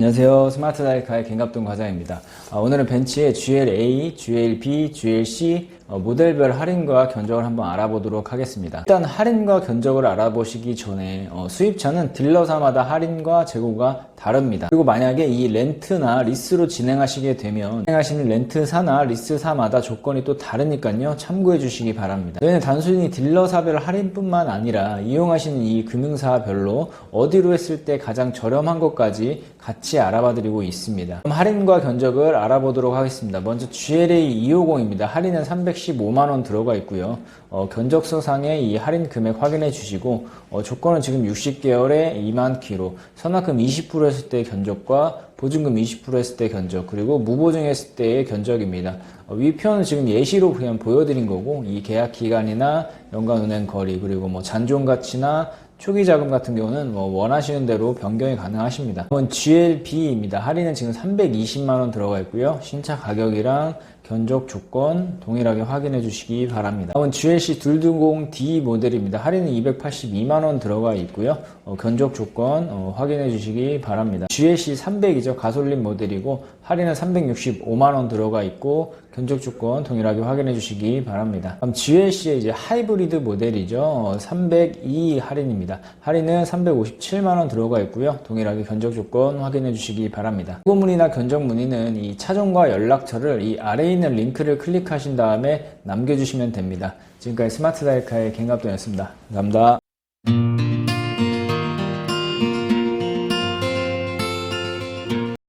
안녕하세요. 스마트 다이카의 갱갑동 과장입니다. 아, 오늘은 벤츠의 GLA, GLB, GLC 어, 모델별 할인과 견적을 한번 알아보도록 하겠습니다. 일단 할인과 견적을 알아보시기 전에 어, 수입차는 딜러사마다 할인과 재고가 다릅니다. 그리고 만약에 이 렌트나 리스로 진행하시게 되면 진행하시는 렌트사나 리스사마다 조건이 또 다르니까요. 참고해 주시기 바랍니다. 저희는 단순히 딜러사별 할인뿐만 아니라 이용하시는 이 금융사별로 어디로 했을 때 가장 저렴한 것까지 같이 알아봐 드리고 있습니다. 그럼 할인과 견적을 알아보도록 하겠습니다. 먼저 GLA 250입니다. 할인은 315만원 들어가 있고요. 어, 견적서상에 이 할인 금액 확인해 주시고 어, 조건은 지금 60개월에 2만 킬로, 선납금 20% 했을 때 견적과 보증금 20% 했을 때 견적, 그리고 무보증 했을 때의 견적입니다. 어, 위 표는 지금 예시로 그냥 보여드린 거고 이 계약 기간이나 연간 운행 거리 그리고 뭐 잔존 가치나 초기 자금 같은 경우는 뭐 원하시는 대로 변경이 가능하십니다. 이번 GLB입니다. 할인은 지금 320만 원 들어가 있고요. 신차 가격이랑 견적 조건 동일하게 확인해 주시기 바랍니다. 다음은 GLC 220D 모델입니다. 할인은 282만 원 들어가 있고요. 어, 견적 조건 어, 확인해 주시기 바랍니다. GLC 300이죠. 가솔린 모델이고 할인은 365만 원 들어가 있고 견적 조건 동일하게 확인해 주시기 바랍니다. 다음 GLC의 이제 하이브리드 모델이죠. 어, 302 할인입니다. 할인은 357만 원 들어가 있고요. 동일하게 견적 조건 확인해 주시기 바랍니다. 후보 문의나 견적 문의는 이 차종과 연락처를 이 아래에 있는 링크를 클릭하신 다음에 남겨주시면 됩니다. 지금까지 스마트 다이카의 갱갑도였습니다. 감사합니다.